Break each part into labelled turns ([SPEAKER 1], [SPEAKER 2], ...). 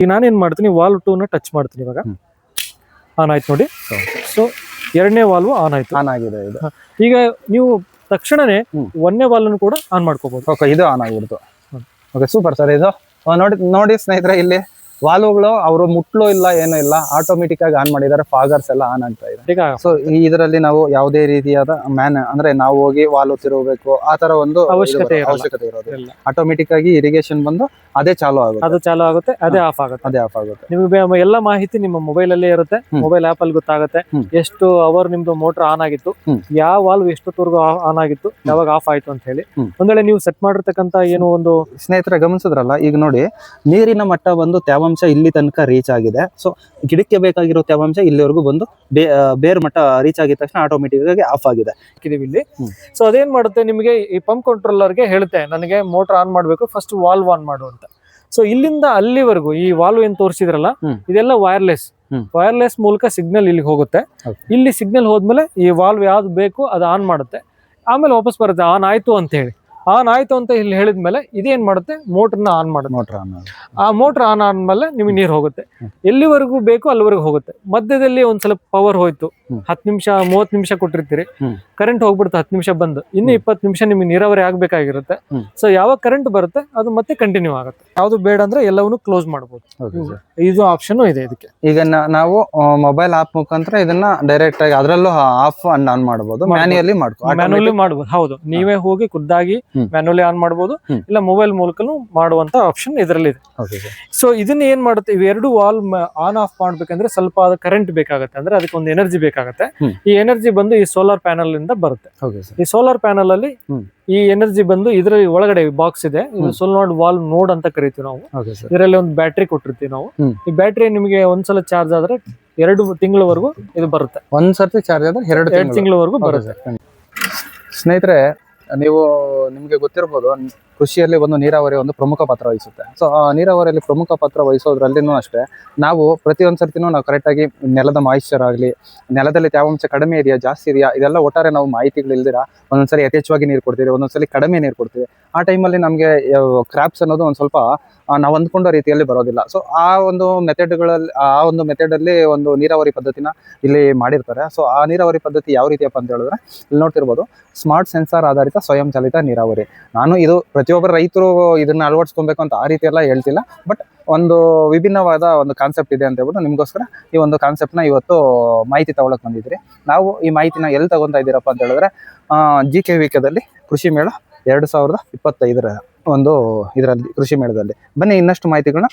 [SPEAKER 1] ಈಗ ನಾನೇನ್ ಮಾಡ್ತೀನಿ ವಾಲ್ವ್ ಟೂ ನ ಟಚ್ ಮಾಡ್ತೀನಿ ಇವಾಗ. ಆನ್ ಆಯ್ತು ನೋಡಿ. ಸೊ ಎರಡನೇ ವಾಲ್ವ್ ಆನ್ ಆಯ್ತು.
[SPEAKER 2] ಆನ್ ಆಗಿದೆ ಇದು.
[SPEAKER 1] ಈಗ ನೀವು ತಕ್ಷಣನೇ. ಒಂದನೇ ವಾಲ್ವ್ ಕೂಡ ಆನ್ ಮಾಡ್ಕೋಬಹುದು
[SPEAKER 2] ಓಕೆ ಇದು ಆನ್ ಆಗಿಬಿಡ್ತು. ಓಕೆ ಸೂಪರ್ ಸರ್ ಇದು. ನೋಡಿ ನೋಡಿ ಸ್ನೇಹಿತರೆ ಇಲ್ಲಿ. ವಾಲ್ವ್ಗಳು ಅವರು ಮುಟ್ಲು ಇಲ್ಲ ಏನೂ ಇಲ್ಲ ಆಟೋಮೆಟಿಕ್ ಆಗಿ ಆನ್ ಮಾಡಿದ್ದಾರೆ ಫಾಗರ್ಸ್ ಎಲ್ಲ ಆನ್ ಆಗ್ತಾ ಇದೆ.
[SPEAKER 1] ಈಗ
[SPEAKER 2] ಸೊ ಇದರಲ್ಲಿ ನಾವು ಯಾವುದೇ ರೀತಿಯಾದ ಮ್ಯಾನ್ ಅಂದ್ರೆ ನಾವು ಹೋಗಿ ವಾಲ್ವ್ ತಿರುಗಬೇಕು ಆ ತರ ಒಂದು
[SPEAKER 1] ಅವಶ್ಯಕತೆ
[SPEAKER 2] ಅವಶ್ಯಕತೆ ಇರೋದು
[SPEAKER 1] ಇಲ್ಲ.
[SPEAKER 2] ಆಟೋಮೆಟಿಕ್ ಆಗಿ ಇರಿಗೇಷನ್ ಬಂದು ಅದೇ ಚಾಲು ಆಗುತ್ತೆ.
[SPEAKER 1] ಅದು ಚಾಲು ಆಗುತ್ತೆ ಅದೇ ಆಫ್ ಆಗುತ್ತೆ.
[SPEAKER 2] ಅದೇ ಆಫ್ ಆಗುತ್ತೆ.
[SPEAKER 1] ನಿಮಗೆ ಎಲ್ಲ ಮಾಹಿತಿ ನಿಮ್ಮ ಮೊಬೈಲ್ ಅಲ್ಲೇ ಇರುತ್ತೆ ಮೊಬೈಲ್ ಆಪ್ ಅಲ್ಲಿ ಗೊತ್ತಾಗುತ್ತೆ. ಎಷ್ಟು ಅವರ್ ನಿಮ್ದು ಮೋಟರ್ ಆನ್ ಆಗಿತ್ತು. ಯಾವ ವಾಲ್ವ್ ಎಷ್ಟೊತ್ತವರೆಗೂ ಆನ್ ಆಗಿತ್ತು ಯಾವಾಗ ಆಫ್ ಆಯ್ತು ಅಂತ ಹೇಳಿ. ಒಂದ್ ವೇಳೆ ನೀವು ಸೆಟ್ ಮಾಡಿರ್ತಕ್ಕಂತ ಏನು ಒಂದು
[SPEAKER 2] ಸ್ನೇಹಿತರ ಗಮನಿಸಿದ್ರಲ್ಲ ಈಗ ನೋಡಿ ನೀರಿನ ಮಟ್ಟ ಬಂದು ತೇವಾಂಶ ಇಲ್ಲಿ ತನಕ ರೀಚ್ ಆಗಿದೆ. ಸೊ ಗಿಡಕ್ಕೆ ಬೇಕಾಗಿರೋ ತೇವಾಂಶ ಇಲ್ಲಿವರೆಗೂ ಬಂದು ಬೇ ಬೇರ್ ಮಟ್ಟ ರೀಚ್ ಆಗಿದ ತಕ್ಷಣ ಆಟೋಮೆಟಿಕ್ ಆಗಿ ಆಫ್ ಆಗಿದೆ.
[SPEAKER 1] ಇಲ್ಲಿ. ಸೊ ಅದೇನ್ ಮಾಡುತ್ತೆ ನಿಮಗೆ ಈ ಪಂಪ್ ಕಂಟ್ರೋಲರ್ಗೆ ಹೇಳುತ್ತೆ. ನನಗೆ ಮೋಟರ್ ಆನ್ ಮಾಡಬೇಕು ಫಸ್ಟ್ ವಾಲ್ವ್ ಆನ್ ಮಾಡು ಅಂತ. ಸೊ ಇಲ್ಲಿಂದ ಅಲ್ಲಿವರೆಗೂ ಈ ವಾಲ್ವ್ ಏನ್ ತೋರಿಸಿದ್ರಲ್ಲ ಇದೆಲ್ಲ ವೈರ್ಲೆಸ್. ವೈರ್ಲೆಸ್ ಮೂಲಕ ಸಿಗ್ನಲ್ ಇಲ್ಲಿಗೆ ಹೋಗುತ್ತೆ. ಇಲ್ಲಿ ಸಿಗ್ನಲ್ ಹೋದ್ಮೇಲೆ ಈ ವಾಲ್ವ್ ಯಾವ್ದು ಬೇಕು ಅದು ಆನ್ ಮಾಡುತ್ತೆ. ಆಮೇಲೆ ವಾಪಸ್ ಬರುತ್ತೆ ಆನ್ ಆಯ್ತು ಅಂತ ಹೇಳಿ ಆನ್ ಆಯ್ತು ಅಂತ ಇಲ್ಲಿ ಹೇಳಿದ್ಮೇಲೆ ಇದೇನ್ ಮಾಡುತ್ತೆ? ಮೋಟರ್ನ ಆನ್ ಮಾಡುತ್ತೆ.
[SPEAKER 2] ಮೋಟರ್ ಆನ್
[SPEAKER 1] ಆ ಮೋಟರ್ ಆನ್ ಆದ್ಮೇಲೆ ನಿಮಗೆ ನೀರು ಹೋಗುತ್ತೆ. ಎಲ್ಲಿವರೆಗೂ ಬೇಕು ಅಲ್ಲಿವರೆಗೂ ಹೋಗುತ್ತೆ. ಮಧ್ಯದಲ್ಲಿ ಒಂದ್ ಸ್ವಲ್ಪ ಪವರ್ ಹೋಯ್ತು. ಹತ್ತು ನಿಮಿಷ ಮೂವತ್ತು ನಿಮಿಷ ಕೊಟ್ಟಿರ್ತೀರಿ. ಕರೆಂಟ್ ಹೋಗ್ಬಿಡುತ್ತೆ ಹತ್ತು ನಿಮಿಷ ಬಂದು. ಇನ್ನು. ಇಪ್ಪತ್ತು ನಿಮಿಷ ನಿಮಗೆ ನೀರಾವರಿ ಆಗ್ಬೇಕಾಗಿರುತ್ತೆ. ಸೊ ಯಾವಾಗ ಕರೆಂಟ್ ಬರುತ್ತೆ ಅದು ಮತ್ತೆ ಕಂಟಿನ್ಯೂ ಆಗುತ್ತೆ. ಯಾವ್ದು ಬೇಡ ಅಂದ್ರೆ ಎಲ್ಲವನ್ನು ಕ್ಲೋಸ್
[SPEAKER 2] ಮಾಡಬಹುದು
[SPEAKER 1] ಇದು ಆಪ್ಷನ್ ಇದೆ ಇದಕ್ಕೆ.
[SPEAKER 2] ಈಗ ನಾವು ಮೊಬೈಲ್ ಆಪ್ ಮುಖಾಂತರ ಇದನ್ನ ಡೈರೆಕ್ಟ್ ಆಗಿ ಅದರಲ್ಲೂ ಆಫ್ ಅಂಡ್ ಆನ್ ಮಾಡಬಹುದು
[SPEAKER 1] ಮಾಡ್ಬೋದು.
[SPEAKER 2] ಮ್ಯಾನ್ಯಲಿ ಮಾಡ್ಕೊ
[SPEAKER 1] ಮ್ಯಾನುವಲಿ ಹೌದು. ನೀವೇ ಹೋಗಿ ಖುದ್ದಾಗಿ
[SPEAKER 2] ಹ್ಮ್.
[SPEAKER 1] ಮ್ಯಾನುವಲಿ ಆನ್
[SPEAKER 2] ಮಾಡಬಹುದು
[SPEAKER 1] ಇಲ್ಲ ಮೊಬೈಲ್ ಮೂಲಕನು ಮಾಡುವಂತ ಆಪ್ಷನ್ ಇದರಲ್ಲಿ ಇದೆ ಸೊ ಇದನ್ನ ಏನ್ ಮಾಡುತ್ತೆ? ಇವೆರಡು ವಾಲ್ ಆನ್ ಆಫ್ ಮಾಡ್ಬೇಕಂದ್ರೆ ಸ್ವಲ್ಪ ಕರೆಂಟ್ ಬೇಕಾಗುತ್ತೆ. ಅಂದ್ರೆ ಅದಕ್ಕೆ ಒಂದು ಎನರ್ಜಿ ಬೇಕಾಗುತ್ತೆ. ಈ ಎನರ್ಜಿ ಬಂದು ಈ ಸೋಲಾರ್ ಪ್ಯಾನಲ್ ಇಂದ ಬರುತ್ತೆ. ಈ ಸೋಲಾರ್ ಪ್ಯಾನಲ್ ಅಲ್ಲಿ ಈ ಎನರ್ಜಿ ಬಂದು ಇದ್ರ ಒಳಗಡೆ ಬಾಕ್ಸ್ ಇದೆ. ಇದು
[SPEAKER 2] ಹ್ಮ್.
[SPEAKER 1] ಸೋಲಾರ್ ವಾಲ್ ನೋಡ್ ಅಂತ ಕರಿತೀವಿ ನಾವು. ಇದರಲ್ಲಿ ಒಂದು ಬ್ಯಾಟ್ರಿ ಕೊಟ್ಟಿರ್ತೀವಿ ನಾವು. ಈ ಬ್ಯಾಟ್ರಿ ನಿಮಗೆ ಒಂದ್ಸಲ ಚಾರ್ಜ್ ಆದ್ರೆ ಎರಡು ತಿಂಗಳವರೆಗೂ ಇದು ಬರುತ್ತೆ.
[SPEAKER 2] ಒಂದ್ಸರ್ತಿ ಚಾರ್ಜ್ ಆದ್ರೆ ಎರಡು
[SPEAKER 1] ಎರಡು
[SPEAKER 2] ತಿಂಗಳು.
[SPEAKER 1] ತಿಂಗಳವರೆಗೂ ಬರುತ್ತೆ.
[SPEAKER 2] ಸ್ನೇಹಿತರೆ ನೀವು ನಿಮಗೆ ಗೊತ್ತಿರ್ಬೋದು. ಕೃಷಿಯಲ್ಲಿ ಒಂದು ನೀರಾವರಿ ಒಂದು ಪ್ರಮುಖ ಪಾತ್ರ ವಹಿಸುತ್ತೆ. ಸೊ ನೀರಾವರಿಯಲ್ಲಿ ಪ್ರಮುಖ ಪಾತ್ರ ವಹಿಸೋದ್ರಲ್ಲಿನೂ ಅಷ್ಟೇ, ನಾವು ಪ್ರತಿಯೊಂದು ಸರ್ತಿನೂ ನಾವು ಕರೆಕ್ಟಾಗಿ ನೆಲದ ಮಾಯಿಶ್ಚರ್ ಆಗಲಿ, ನೆಲದಲ್ಲಿ ತೇವಾಂಶ ಕಡಿಮೆ ಇದೆಯಾ, ಜಾಸ್ತಿ ಇದೆಯಾ, ಇದೆಲ್ಲ ಒಟ್ಟಾರೆ ನಾವು ಮಾಹಿತಿಗಳು ಇಲ್ದಿರ, ಒಂದೊಂದ್ಸಲಿ ಯಥೇಚ್ಛವಾಗಿ ನೀರು ಕೊಡ್ತೀವಿ, ಒಂದೊಂದ್ಸಲಿ ಕಡಿಮೆ ನೀರು ಕೊಡ್ತೀವಿ. ಆ ಟೈಮಲ್ಲಿ ನಮಗೆ ಕ್ರಾಪ್ಸ್ ಅನ್ನೋದು ಒಂದು ಸ್ವಲ್ಪ ನಾವು ಅಂದ್ಕೊಂಡ ರೀತಿಯಲ್ಲಿ ಬರೋದಿಲ್ಲ. ಸೊ ಆ ಒಂದು ಮೆಥಡ್ಗಳಲ್ಲಿ ಆ ಒಂದು ಮೆಥಡಲ್ಲಿ ಒಂದು ನೀರಾವರಿ ಪದ್ಧತಿನ ಇಲ್ಲಿ ಮಾಡಿರ್ತಾರೆ. ಸೊ ಆ ನೀರಾವರಿ ಪದ್ಧತಿ ಯಾವ ರೀತಿಯಪ್ಪ ಅಂತ ಹೇಳಿದ್ರೆ, ಇಲ್ಲಿ ನೋಡ್ತಿರ್ಬೋದು ಸ್ಮಾರ್ಟ್ ಸೆನ್ಸಾರ್ ಆಧಾರಿತ ಸ್ವಯಂ ಚಾಲಿತ ನೀರಾವರಿ. ನಾನು ಇದು ಪ್ರತಿಯೊಬ್ಬರ ರೈತರು ಇದನ್ನ ಅಳವಡಿಸ್ಕೊಬೇಕು ಅಂತ ಆ ರೀತಿ ಎಲ್ಲ ಹೇಳ್ತಿಲ್ಲ. ಬಟ್ ಒಂದು ವಿಭಿನ್ನವಾದ ಒಂದು ಕಾನ್ಸೆಪ್ಟ್ ಇದೆ ಅಂತ ಹೇಳ್ಬಿಟ್ಟು ನಿಮಗೋಸ್ಕರ ಈ ಒಂದು ಕಾನ್ಸೆಪ್ಟ್ನ ಇವತ್ತು ಮಾಹಿತಿ ತಗೊಳಕ್ ಬಂದಿದ್ರಿ ನಾವು ಈ ಮಾಹಿತಿನ ಎಲ್ಲಿ ತಗೊತಾ ಇದ್ದೀರಪ್ಪ ಅಂತ ಹೇಳಿದ್ರೆ ಜಿ ಕೆ ವಿಕೆದಲ್ಲಿ ಕೃಷಿ ಮೇಳ ಎರಡು ಸಾವಿರದ ಇಪ್ಪತ್ತೈದರ ಒಂದು ಇದರಲ್ಲಿ ಕೃಷಿ ಮೇಳದಲ್ಲಿ. ಬನ್ನಿ ಇನ್ನಷ್ಟು ಮಾಹಿತಿಗಳನ್ನ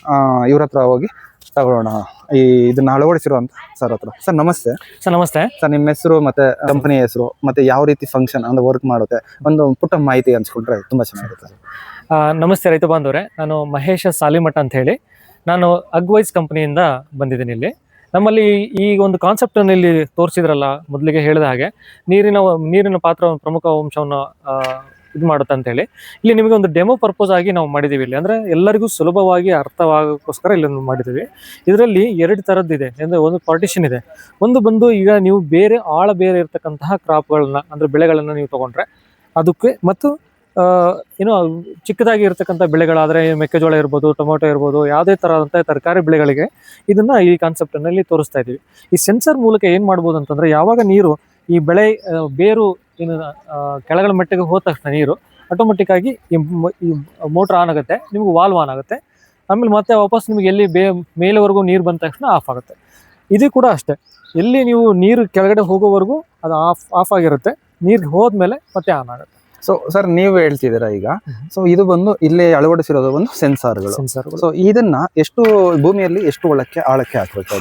[SPEAKER 2] ಇವ್ರ ಹತ್ರ ಹೋಗಿ ತಗೊಳ್ಳೋಣ. ಈ ಇದನ್ನ ಅಳವಡಿಸಿರುವಂತ ಸರ್ ಹತ್ರ. ಸರ್ ನಮಸ್ತೆ.
[SPEAKER 1] ಸರ್ ನಮಸ್ತೆ.
[SPEAKER 2] ಸರ್ ನಿಮ್ಮ ಹೆಸರು ಮತ್ತೆ ಕಂಪನಿ ಹೆಸರು ಮತ್ತೆ ಯಾವ ರೀತಿ ಫಂಕ್ಷನ್ ಅಂದ್ರೆ ವರ್ಕ್ ಮಾಡುತ್ತೆ? ಒಂದು ಪುಟ್ಟ ಮಾಹಿತಿ ಹಂಚ್ಕೊಂಡ್ರೆ ತುಂಬಾ ಚೆನ್ನಾಗಿರುತ್ತೆ.
[SPEAKER 1] ನಮಸ್ತೆ ರೈತ ಬಾಂಧವ್ರೆ. ನಾನು ಮಹೇಶ ಸಾಲಿಮಠ ಅಂತ ಹೇಳಿ ನಾನು ಅಗ್ವೈಸ್ ಕಂಪನಿಯಿಂದ ಬಂದಿದ್ದೀನಿ ಇಲ್ಲಿ. ನಮ್ಮಲ್ಲಿ ಈ ಒಂದು ಕಾನ್ಸೆಪ್ಟ್ ಅನ್ನು ಇಲ್ಲಿ ತೋರಿಸಿದ್ರಲ್ಲ ಮೊದಲಿಗೆ ಹೇಳಿದ ಹಾಗೆ ನೀರಿನ ನೀರಿನ ಪಾತ್ರ ಒಂದು ಪ್ರಮುಖ ಅಂಶವನ್ನು ಇದು ಮಾಡುತ್ತೆ ಅಂತ ಹೇಳಿ. ಇಲ್ಲಿ ನಿಮಗೆ ಒಂದು ಡೆಮೋ ಪರ್ಪೋಸ್ ಆಗಿ ನಾವು ಮಾಡಿದ್ದೀವಿ ಇಲ್ಲಿ. ಅಂದ್ರೆ ಎಲ್ಲರಿಗೂ ಸುಲಭವಾಗಿ ಅರ್ಥವಾಗೋಕ್ಕೋಸ್ಕರ ಇಲ್ಲಿ ಒಂದು ಮಾಡಿದ್ದೀವಿ ಇದರಲ್ಲಿ ಎರಡು ಥರದ್ದಿದೆ ಅಂದ್ರೆ ಒಂದು ಪಾರ್ಟಿಷನ್ ಇದೆ. ಒಂದು ಬಂದು ಈಗ ನೀವು ಬೇರೆ ಆಳ ಬೇರೆ ಇರತಕ್ಕಂತಹ ಕ್ರಾಪ್ಗಳನ್ನ ಅಂದ್ರೆ ಬೆಳೆಗಳನ್ನ ನೀವು ತಗೊಂಡ್ರೆ ಅದಕ್ಕೆ ಮತ್ತು ಏನು ಚಿಕ್ಕದಾಗಿ ಇರತಕ್ಕಂಥ ಬೆಳೆಗಳಾದ್ರೆ ಮೆಕ್ಕೆಜೋಳ ಇರ್ಬೋದು, ಟೊಮೊಟೊ ಇರ್ಬೋದು, ಯಾವುದೇ ಥರದಂಥ ತರಕಾರಿ ಬೆಳೆಗಳಿಗೆ ಇದನ್ನ ಈ ಕಾನ್ಸೆಪ್ಟ್ ಅಲ್ಲಿ ತೋರಿಸ್ತಾ ಇದ್ದೀವಿ. ಈ ಸೆನ್ಸರ್ ಮೂಲಕ ಏನು ಮಾಡ್ಬೋದು ಅಂತಂದ್ರೆ ಯಾವಾಗ ನೀರು ಈ ಬೆಳೆ ಬೇರು ಏನು ಕೆಳಗಳ ಮಟ್ಟಿಗೆ ಹೋದ ತಕ್ಷಣ ನೀರು. ಆಟೋಮೆಟಿಕ್ ಆಗಿ ಈ ಮೋಟರ್ ಆನ್ ಆಗುತ್ತೆ, ನಿಮ್ಗೆ ವಾಲ್ವ್ ಆನ್ ಆಗುತ್ತೆ. ಆಮೇಲೆ ಮತ್ತೆ ವಾಪಸ್ ನಿಮ್ಗೆ ಎಲ್ಲಿ ಬೇ, ಮೇಲೆವರೆಗೂ ನೀರು ಬಂದ ತಕ್ಷಣ ಆಫ್ ಆಗುತ್ತೆ. ಇದು ಕೂಡ ಅಷ್ಟೇ. ಎಲ್ಲಿ ನೀವು ನೀರು ಕೆಳಗಡೆ ಹೋಗೋವರೆಗೂ ಅದು ಆಫ್ ಆಫ್ ಆಗಿರುತ್ತೆ. ನೀರು ಹೋದ್ಮೇಲೆ ಮತ್ತೆ ಆನ್ ಆಗುತ್ತೆ.
[SPEAKER 2] ಸೊ ಸರ್ ನೀವು ಹೇಳ್ತಿದ್ದೀರಾ ಈಗ. ಸೊ ಇದು ಬಂದು ಇಲ್ಲಿ ಅಳವಡಿಸಿರೋದು ಒಂದು ಸೆನ್ಸಾರ್ಗಳು.
[SPEAKER 1] ಸೆನ್ಸರ್
[SPEAKER 2] ಸೊ ಇದನ್ನ ಎಷ್ಟು ಭೂಮಿಯಲ್ಲಿ ಎಷ್ಟು ಒಳಕ್ಕೆ ಆಳಕ್ಕೆ ಹಾಕಬೇಕು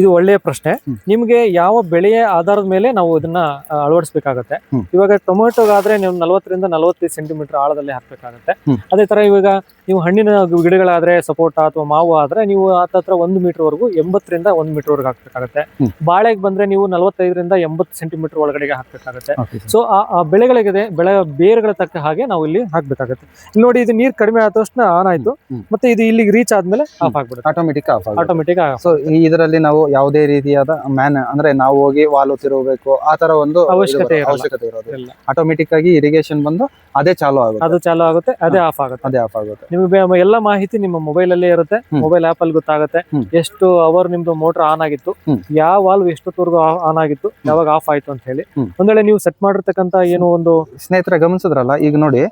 [SPEAKER 1] ಇದು ಒಳ್ಳೆಯ ಪ್ರಶ್ನೆ. ನಿಮ್ಗೆ ಯಾವ ಬೆಳೆಯ ಆಧಾರದ ಮೇಲೆ ನಾವು ಇದನ್ನ ಅಳವಡಿಸಬೇಕಾಗತ್ತೆ. ಇವಾಗ ಟೊಮೆಟೊಗಾದ್ರೆ ನೀವು ನಲವತ್ತರಿಂದ ನಲವತ್ತೈದು ಸೆಂಟಿಮೀಟರ್ ಆಳದಲ್ಲಿ ಹಾಕಬೇಕಾಗತ್ತೆ. ಅದೇ ತರ ಇವಾಗ ನೀವು ಹಣ್ಣಿನ ಗಿಡಗಳಾದ್ರೆ ಸಪೋರ್ಟ್ ಅಥವಾ ಮಾವು ಆದ್ರೆ ನೀವು ಹತ್ತತ್ರ ಒಂದು ಮೀಟರ್ ವರೆಗೂ ಎಂಬತ್ತರಿಂದ ಒಂದು ಮೀಟರ್ ವರೆಗೂ ಹಾಕ್ಬೇಕಾಗತ್ತೆ. ಬಾಳೆಗೆ ಬಂದ್ರೆ ನೀವು ನಲವತ್ತೈದರಿಂದ ಎಂಬತ್ತು ಸೆಂಟಿಮೀಟರ್ ಒಳಗಡೆಗೆ ಹಾಕ್ಬೇಕಾಗತ್ತೆ. ಸೊ ಆ ಬೆಳೆಗಳಿಗೆ ಬೆಳೆ ಬೇರುಗಳ ತಕ್ಕ ಹಾಗೆ ನಾವು ಇಲ್ಲಿ ಹಾಕ್ಬೇಕಾಗತ್ತೆ. ಇಲ್ಲಿ ನೋಡಿ ಇದು ನೀರ್ ಕಡಿಮೆ ಆದ ತಕ್ಷಣ ಆನ್ ಆಯ್ತು. ಮತ್ತೆ ಇದು ಇಲ್ಲಿಗೆ ರೀಚ್ ಆದ್ಮೇಲೆ ಆಫ್ ಆಗ್ಬಿಡುತ್ತೆ.
[SPEAKER 2] ಆಟೋಮೆಟಿಕ್ ಆಫ್
[SPEAKER 1] ಆಟೋಮೆಟಿಕ್
[SPEAKER 2] ಸೊ ಇದರಲ್ಲಿ ನಾವು ಯಾವುದೇ ರೀತಿಯಾದ ಮ್ಯಾನ್ ಅಂದ್ರೆ ನಾವು ಹೋಗಿ ವಾಲು ತಿರುಗಬೇಕು ಆ ತರ ಒಂದು
[SPEAKER 1] ಅವಶ್ಯಕತೆ.
[SPEAKER 2] ಅವಶ್ಯಕತೆ ಇರೋದು.
[SPEAKER 1] ಇಲ್ಲ.
[SPEAKER 2] ಆಟೋಮೆಟಿಕ್ ಆಗಿ ಇರಿಗೇಷನ್ ಬಂದು ಅದೇ ಚಾಲು ಆಗುತ್ತೆ.
[SPEAKER 1] ಅದು ಚಾಲು ಆಗುತ್ತೆ ಅದೇ ಆಫ್ ಆಗುತ್ತೆ.
[SPEAKER 2] ಅದೇ ಆಫ್ ಆಗುತ್ತೆ.
[SPEAKER 1] ನಿಮಗೆ ಎಲ್ಲಾ ಮಾಹಿತಿ ನಿಮ್ಮ ಮೊಬೈಲ್ ಅಲ್ಲೇ ಇರುತ್ತೆ. ಮೊಬೈಲ್ ಆಪ್ ಅಲ್ಲಿ ಗೊತ್ತಾಗುತ್ತೆ. ಎಷ್ಟು ಅವರ್ ನಿಮ್ದು ಮೋಟರ್ ಆನ್ ಆಗಿತ್ತು. ಯಾವ ವಾಲ್ವ್ ಎಷ್ಟೊತ್ತವರೆಗೂ ಆನ್ ಆಗಿತ್ತು. ಯಾವಾಗ ಆಫ್ ಆಯ್ತು ಅಂತ ಹೇಳಿ. ಒಂದ್ ವೇಳೆ ನೀವು ಸೆಟ್ ಮಾಡಿರ್ತಕ್ಕಂತ ಏನು ಒಂದು
[SPEAKER 2] ಸ್ನೇಹಿತರೆ ಗಮನಿಸಿದ್ರಲ್ಲ ಈಗ ನೋಡಿ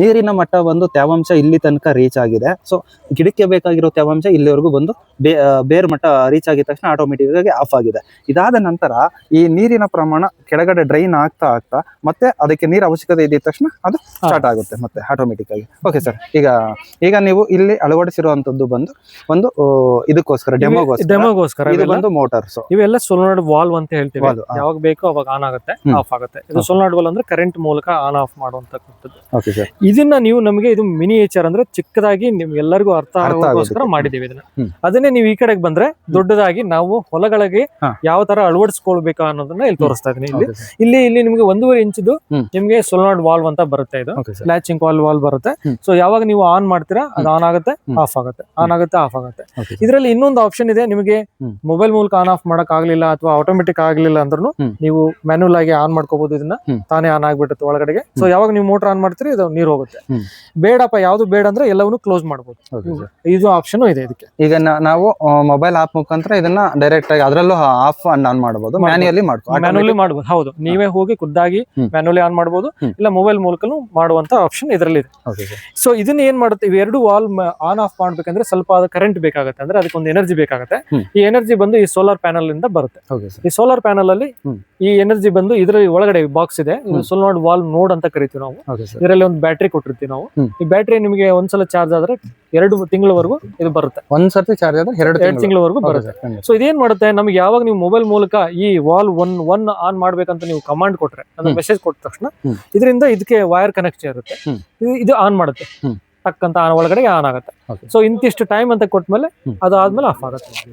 [SPEAKER 2] ನೀರಿನ ಮಟ್ಟ ಬಂದು ತೇವಾಂಶ ಇಲ್ಲಿ ತನಕ ರೀಚ್ ಆಗಿದೆ. ಸೊ ಗಿಡಕ್ಕೆ ಬೇಕಾಗಿರೋ ತೇವಾಂಶ ಇಲ್ಲಿವರೆಗೂ ಬಂದು ಬೇ ಬೇರ್ ಮಟ್ಟ ರೀಚ್ ಆಗಿದ ತಕ್ಷಣ ಆಟೋಮೆಟಿಕ್ ಆಗಿ ಆಫ್ ಆಗಿದೆ. ಇದಾದ ನಂತರ ಈ ನೀರಿನ ಪ್ರಮಾಣ ಕೆಳಗಡೆ ಡ್ರೈನ್ ಆಗ್ತಾ ಆಗ್ತಾ ಮತ್ತೆ ಅದಕ್ಕೆ ನೀರು ಅವಶ್ಯಕತೆ ಇದ್ದ ತಕ್ಷಣ ಅದು ಸ್ಟಾರ್ಟ್ ಆಗುತ್ತೆ ಮತ್ತೆ ಆಟೋಮೆಟಿಕ್ ಆಗಿ. ಓಕೆ ಸರ್ ಈಗ ಈಗ ನೀವು ಇಲ್ಲಿ ಅಳವಡಿಸಿರುವಂತದ್ದು ಬಂದು ಒಂದು ಇದಕ್ಕೋಸ್ಕರ ಡೆಮೋಗೋಸ್ಕರ
[SPEAKER 1] ಡೆಮೋಗೋಸ್ಕರ
[SPEAKER 2] ಇದು ಬಂದು ಮೋಟಾರ್ಸ್
[SPEAKER 1] ಇವೆಲ್ಲ ಸೋಲನಾಡ್ ವಾಲ್ವ್ ಅಂತ ಹೇಳ್ತೀವಿ. ಯಾವಾಗ ಬೇಕೋ ಅವಾಗ ಆನ್ ಆಗುತ್ತೆ ಆಫ್ ಆಗುತ್ತೆ. ಇದು ಸೋಲನಾಡ್ ವಾಲ್ ಅಂದ್ರೆ ಕರೆಂಟ್ ಮೂಲಕ ಆನ್ ಆಫ್ ಮಾಡುವಂತಕ್ಕಂಥದ್ದು.
[SPEAKER 2] ಓಕೆ ಸರ್
[SPEAKER 1] ಇದನ್ನ ನೀವು ನಮಗೆ ಇದು ಮಿನಿಯೇಚರ್ ಅಂದ್ರೆ ಚಿಕ್ಕದಾಗಿ ನಿಮ್ಗೆಲ್ಲರಿಗೂ ಅರ್ಥ
[SPEAKER 2] ಆಗೋಸ್ಕರ.
[SPEAKER 1] ಮಾಡಿದೀವಿ ಇದನ್ನ. ಅದನ್ನೇ ನೀವು ಈ ಕಡೆಗೆ ಬಂದ್ರೆ ದೊಡ್ಡದಾಗಿ ನಾವು ಹೊಲಗಳಿಗೆ ಯಾವ ತರ ಅಳವಡಿಸ್ಕೊಳ್ಬೇಕು ಅನ್ನೋದನ್ನ ಇಲ್ಲಿ ತೋರಿಸ್ತಾ ಇದೀನಿ ಇಲ್ಲಿ ಇಲ್ಲಿ ಇಲ್ಲಿ ನಿಮ್ಗೆ ಒಂದೂವರೆ ಇಂಚದು. ನಿಮ್ಗೆ ಸೋಲನಾಡ್ ವಾಲ್ವ್ ಅಂತ ಬರುತ್ತೆ ಇದು. ಲ್ಯಾಚಿಂಗ್ ವಾಲ್ ವಾಲ್ ಬರುತ್ತೆ. ಸೊ ಯಾವಾಗ ನೀವು ಆನ್ ಮಾಡ್ತೀರಾ ಅದು ಆನ್ ಆಗುತ್ತೆ ಆಫ್ ಆಗುತ್ತೆ. ಆನ್ ಆಗುತ್ತೆ ಆಫ್ ಆಗುತ್ತೆ. ಇದರಲ್ಲಿ ಇನ್ನೊಂದು ಆಪ್ಷನ್ ಇದೆ ನಿಮಗೆ ಮೊಬೈಲ್ ಮೂಲಕ ಆನ್ ಆಫ್ ಮಾಡಕ್ ಆಗ್ಲಿಲ್ಲ ಅಥವಾ ಆಟೋಮೆಟಿಕ್ ಆಗ್ಲಿಲ್ಲ ಅಂದ್ರೂ ನೀವು ಮ್ಯಾನುವಲ್ ಆಗಿ ಆನ್ ಮಾಡ್ಕೋಬಹುದು ಇದನ್ನ. ತಾನೇ ಆನ್ ಆಗ್ಬಿಡುತ್ತೆ ಒಳಗಡೆಗೆ. ಸೊ ಯಾವಾಗ ನೀವು ಮೋಟರ್ ಆನ್ ಮಾಡ್ತೀರಿ ಇದು ನೀರು ಹೋಗುತ್ತೆ. ಬೇಡಪ್ಪ ಯಾವ್ದು ಬೇಡ ಅಂದ್ರೆ ಎಲ್ಲವನ್ನು ಕ್ಲೋಸ್
[SPEAKER 2] ಮಾಡಬಹುದು
[SPEAKER 1] ಇದು ಆಪ್ಷನ್ ಇದೆ ಇದಕ್ಕೆ.
[SPEAKER 2] ಈಗ ನಾವು ಮೊಬೈಲ್ ಆಪ್ ಮುಖಾಂತರ ಇದನ್ನ ಡೈರೆಕ್ಟ್ ಆಗಿ ಅದರಲ್ಲೂ ಆಫ್ ಅಂಡ್ ಆನ್ ಮಾಡಬಹುದು
[SPEAKER 1] ಮ್ಯಾನುಲಿ
[SPEAKER 2] ಮ್ಯಾನ್ಯಲಿ
[SPEAKER 1] ಮ್ಯಾನುಲಿ ಮಾಡಬಹುದು ಹೌದು. ನೀವೇ ಹೋಗಿ ಖುದ್ದಾಗಿ ಮ್ಯಾನುಲಿ ಆನ್
[SPEAKER 2] ಮಾಡಬಹುದು
[SPEAKER 1] ಇಲ್ಲ ಮೊಬೈಲ್ ಮೂಲಕನು ಮಾಡುವಂತ ಆಪ್ಷನ್ ಇದರಲ್ಲಿ ಇದೆ ಸೊ ಇದನ್ನ ಏನ್ ಮಾಡುತ್ತೆ? ಇವೆರಡು ವಾಲ್ ಆನ್ ಆಫ್ ಮಾಡ್ಬೇಕಂದ್ರೆ ಸ್ವಲ್ಪ ಅದು ಕರೆಂಟ್ ಬೇಕಾಗುತ್ತೆ. ಅಂದ್ರೆ ಅದಕ್ಕೆ ಒಂದು ಎನರ್ಜಿ ಬೇಕಾಗುತ್ತೆ ಈ ಎನರ್ಜಿ ಬಂದು ಈ ಸೋಲಾರ್ ಪ್ಯಾನಲ್ ಇಂದ ಬರುತ್ತೆ. ಈ ಸೋಲಾರ್ ಪ್ಯಾನಲ್ ಅಲ್ಲಿ ಈ ಎನರ್ಜಿ ಬಂದು ಇದರ ಒಳಗಡೆ ಬಾಕ್ಸ್ ಇದೆ. ಸೋಲ್
[SPEAKER 2] ನೋಡ್
[SPEAKER 1] ಸೋಲಾರ್ ವಾಲ್ ನೋಡ್ ಅಂತ ಕರಿತೀವಿ ನಾವು. ಇದರಲ್ಲಿ ಒಂದು ಬ್ಯಾಟ್ರಿ ಕೊಟ್ಟಿರ್ತೀವಿ ನಾವು. ಈ ಬ್ಯಾಟ್ರಿ ನಿಮಗೆ ಒಂದ್ಸಲ ಚಾರ್ಜ್ ಆದ್ರೆ ಎರಡು ತಿಂಗಳವರೆಗೂ ಇದು ಬರುತ್ತೆ.
[SPEAKER 2] ಒಂದ್ಸರ್ತಿ ಚಾರ್ಜ್ ಆದ್ರೆ ಎರಡು
[SPEAKER 1] ಎರಡು ತಿಂಗಳವರೆಗೂ. ಬರುತ್ತೆ. ಸೊ ಇದೇನ್ ಮಾಡುತ್ತೆ? ನಮ್ಗೆ ಯಾವಾಗ ನೀವು ಮೊಬೈಲ್ ಮೂಲಕ ಈ ವಾಲ್ ಒನ್ ಒನ್ ಆನ್ ಮಾಡ್ಬೇಕಂತ ನೀವು ಕಮಾಂಡ್ ಕೊಟ್ರೆ ಅಂದ್ರೆ ಮೆಸೇಜ್ ಕೊಟ್ಟ ತಕ್ಷಣ. ಇದರಿಂದ ಇದಕ್ಕೆ ವೈರ್ ಕನೆಕ್ಟ್ ಇರುತ್ತೆ. ಇದು- ಆನ್ ಮಾಡುತ್ತೆ.
[SPEAKER 2] ತಕ್ಕಂತ
[SPEAKER 1] ಟಕ್ ಅಂತ ಆನ್ ಒಳಗಡೆ ಆನ್ ಆಗುತ್ತೆ. ಸೊ ಇಂತಿಷ್ಟು ಟೈಮ್ ಅಂತ ಕೊಟ್ಟ
[SPEAKER 2] ಮೇಲೆ
[SPEAKER 1] ಅದು ಆದ್ಮೇಲೆ ಆಫ್ ಆಗುತ್ತೆ.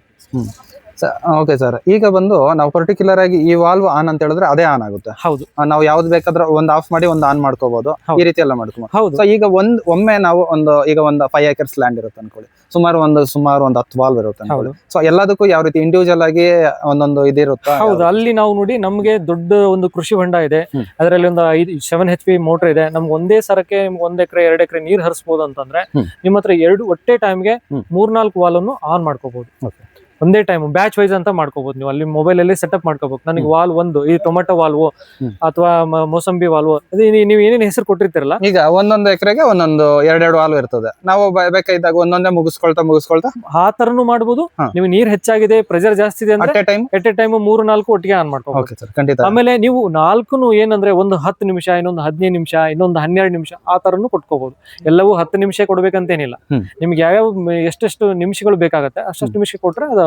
[SPEAKER 2] ಓಕೆ ಸರ್ ಈಗ ಬಂದು ನಾವು ಪರ್ಟಿಕ್ಯುಲರ್ ಆಗಿ ಈ ವಾಲ್ವ್ ಆನ್ ಅಂತ ಹೇಳಿದ್ರೆ ಅದೇ ಆನ್ ಆಗುತ್ತೆ.
[SPEAKER 1] ಹೌದು.
[SPEAKER 2] ನಾವು ಯಾವ್ದು ಬೇಕಾದ್ರೆ ಒಂದ್ ಆಫ್ ಮಾಡಿ ಒಂದ್ ಆನ್ ಮಾಡ್ಕೋಬಹುದು ಈ ರೀತಿ ಎಲ್ಲ ಮಾಡ್ಕೋಬಹುದು
[SPEAKER 1] ಹೌದು.
[SPEAKER 2] ಸೊ ಈಗ ಒಂದ್ ಒಮ್ಮೆ ನಾವು ಒಂದು ಈಗ ಒಂದು ಫೈವ್ ಏಕರ್ಸ್ ಲ್ಯಾಂಡ್ ಇರುತ್ತೆ ಅನ್ಕೊಳ್ಳಿ. ಸುಮಾರು ಒಂದು ಸುಮಾರು ಒಂದು ಹತ್ತು ವಾಲ್ವ್ ಇರುತ್ತೆ ಅನ್ಕೊಳ್ಳಿ. ಸೊ ಎಲ್ಲದಕ್ಕೂ ಯಾವ ರೀತಿ ಇಂಡಿವಿಜುವಲ್ ಆಗಿ ಒಂದೊಂದು ಇದಿರುತ್ತೆ
[SPEAKER 1] ಹೌದು. ಅಲ್ಲಿ ನಾವು ನೋಡಿ ನಮ್ಗೆ ದೊಡ್ಡ ಒಂದು ಕೃಷಿ ಹೊಂಡ ಇದೆ. ಅದರಲ್ಲಿ ಒಂದು ಐದು ಸೆವೆನ್ ಹೆಚ್ ಪಿ ಮೋಟರ್ ಇದೆ. ನಮ್ಗೆ ಒಂದೇ ಸರಕ್ಕೆ ನಿಮ್ಗೆ ಒಂದ್ ಎಕರೆ ಎರಡು ಎಕರೆ ನೀರ್ ಹರಿಸಬಹುದು ಅಂತಂದ್ರೆ. ನಿಮ್ಮ ಹತ್ರ ಎರಡು ಒಟ್ಟೆ ಟೈಮ್ಗೆ ಮೂರ್ನಾಲ್ಕು ವಾಲ್ ಅನ್ನು ಆನ್ ಮಾಡ್ಕೋಬಹುದು. ಒಂದೇ ಟೈಮ್ ಬ್ಯಾಚ್ ವೈಸ್ ಅಂತ ಮಾಡ್ಕೋಬಹುದು ನೀವು. ಅಲ್ಲಿ ಮೊಬೈಲ್ ಅಲ್ಲಿ ಸೆಟಪ್ ಮಾಡ್ಕೋಬೇಕು. ನನಗೆ ವಾಲ್ ಒಂದು ಈ ಟೊಮೆಟೊ ವಾಲ್ವು ಅಥವಾ ಮೋಸಂಬಿ ವಾಲ್ವು ನೀವು ಏನೇನು ಹೆಸರು ಕೊಟ್ಟಿರ್ತೀರಲ್ಲ?
[SPEAKER 2] ಈಗ ಒಂದೊಂದು ಎಕರೆಗೆ ಒಂದೊಂದು ಎರಡೆರಡು ವಾಲ್ವ್ ಇರ್ತದೆ. ನಾವು ಬೇಕಾಗಿದ್ದಾಗ ಬೇಕಾದಾಗ ಒಂದೊಂದೇ ಮುಗಿಸ್ಕೊಳ್ತಾ ಮುಗಿಸ್ಕೊಳ್ತಾ.
[SPEAKER 1] ಆ ತರನು ಮಾಡಬಹುದು. ನೀವು ನೀರ್ ಹೆಚ್ಚಾಗಿದೆ ಪ್ರೆಷರ್ ಜಾಸ್ತಿ ಇದೆ ಅಂದ್ರೆ
[SPEAKER 2] at a time
[SPEAKER 1] at a time ಮೂರು ನಾಲ್ಕು ಒಟ್ಟಿಗೆ ಆನ್ ಮಾಡ್ಕೋಬಹುದು
[SPEAKER 2] ಖಂಡಿತ.
[SPEAKER 1] ಆಮೇಲೆ ನೀವು ನಾಲ್ಕು ಏನಂದ್ರೆ ಒಂದು ಹತ್ತು ನಿಮಿಷ ಇನ್ನೊಂದು ಹದಿನೈದು ನಿಮಿಷ ಇನ್ನೊಂದು ಹನ್ನೆರಡು ನಿಮಿಷ ಆ ತರನು ಕೊಟ್ಕೋಬಹುದು ಎಲ್ಲವೂ ಹತ್ತು ನಿಮಿಷ ಕೊಡ್ಬೇಕಂತೇನಿಲ್ಲ.
[SPEAKER 2] ಏನಿಲ್ಲ
[SPEAKER 1] ನಿಮ್ಗೆ ಯಾವ್ಯಾವ ಎಷ್ಟೆಷ್ಟು ನಿಮಿಷಗಳು ಬೇಕಾಗತ್ತೆ ಅಷ್ಟು ನಿಮಿಷ ಕೊಟ್ರೆ ಅದು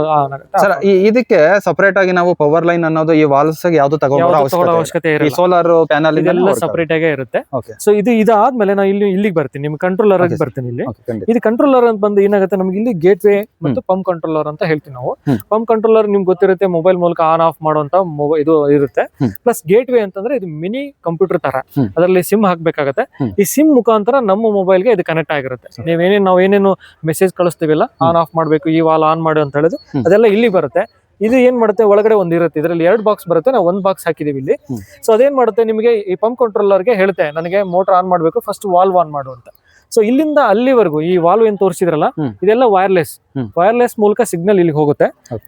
[SPEAKER 2] ಸರ್ ಇದಕ್ಕೆ ಸಪರೇಟ್ ಆಗಿ ನಾವು ಪವರ್ ಲೈನ್ ಅನ್ನೋದು ಈ ವಾಲ್ಸ್ ಯಾವ್ದು ಅವಶ್ಯಕತೆ ಈ ಸೋಲಾರ್ ಪ್ಯಾನಲ್
[SPEAKER 1] ಇದೆಲ್ಲ ಸಪರೇಟ್ ಆಗೇ ಇರುತ್ತೆ. ಸೊ ಇದು ಇದಾದ್ಮೇಲೆ ನಾವು ಇಲ್ಲಿ ಇಲ್ಲಿಗೆ ಬರ್ತೀನಿ. ನಿಮ್ ಕಂಟ್ರೋಲರ್
[SPEAKER 2] ಆಗಿ
[SPEAKER 1] ಬರ್ತೀನಿ ಇಲ್ಲಿ. ಇದು ಕಂಟ್ರೋಲರ್ ಅಂತ ಬಂದು ಏನಾಗುತ್ತೆ? ನಮ್ಗೆ ಇಲ್ಲಿ ಗೇಟ್ ವೇ ಮತ್ತು ಪಂಪ್ ಕಂಟ್ರೋಲರ್ ಅಂತ ಹೇಳ್ತೀವಿ ನಾವು. ಪಂಪ್ ಕಂಟ್ರೋಲರ್ ನಿಮ್ಗೆ ಗೊತ್ತಿರುತ್ತೆ ಮೊಬೈಲ್ ಮೂಲಕ ಆನ್ ಆಫ್ ಮಾಡುವಂತ ಇದು ಇರುತ್ತೆ. ಪ್ಲಸ್ ಗೇಟ್ ವೇ ಅಂತಂದ್ರೆ ಇದು ಮಿನಿ ಕಂಪ್ಯೂಟರ್ ತರ. ಅದರಲ್ಲಿ ಸಿಮ್ ಹಾಕ್ಬೇಕಾಗತ್ತೆ. ಈ ಸಿಮ್ ಮುಖಾಂತರ ನಮ್ಮ ಮೊಬೈಲ್ಗೆ ಇದು ಕನೆಕ್ಟ್ ಆಗಿರುತ್ತೆ. ನೀವೇನೇನು ನಾವು ಏನೇನು ಮೆಸೇಜ್ ಕಳಿಸ್ತೀವಿಲ್ಲ ಆನ್ ಆಫ್ ಮಾಡಬೇಕು ಈ ವಾಲ್ ಆನ್ ಮಾಡಿ ಅಂತ ಹೇಳಿದ್ರೆ. ಅದೆಲ್ಲ ಇಲ್ಲಿ ಬರುತ್ತೆ. ಇದು ಏನ್ ಮಾಡುತ್ತೆ? ಒಳಗಡೆ ಒಂದ್ ಇರುತ್ತೆ. ಇದರಲ್ಲಿ ಎರಡು ಬಾಕ್ಸ್ ಬರುತ್ತೆ. ನಾವು ಒಂದ್ ಬಾಕ್ಸ್ ಹಾಕಿದೀವಿ ಇಲ್ಲಿ. ಸೊ ಅದೇನ್ ಮಾಡುತ್ತೆ? ನಿಮಗೆ ಈ ಪಂಪ್ ಕಂಟ್ರೋಲರ್ಗೆ ಹೇಳುತ್ತೆ ನನಗೆ ಮೋಟರ್ ಆನ್ ಮಾಡ್ಬೇಕು. ಫಸ್ಟ್ ವಾಲ್ವ್ ಆನ್ ಮಾಡು ಅಂತ. ಸೊ ಇಲ್ಲಿಂದ ಅಲ್ಲಿವರೆಗೂ ಈ ವಾಲ್ವ್ ಏನ್ ತೋರಿಸಿದ್ರಲ್ಲ ಇದೆಲ್ಲ ವೈರ್ಲೆಸ್ ವೈರ್ಲೆಸ್ ಮೂಲಕ ಸಿಗ್ನಲ್ ಇಲ್ಲಿಗೆ ಹೋಗುತ್ತೆ.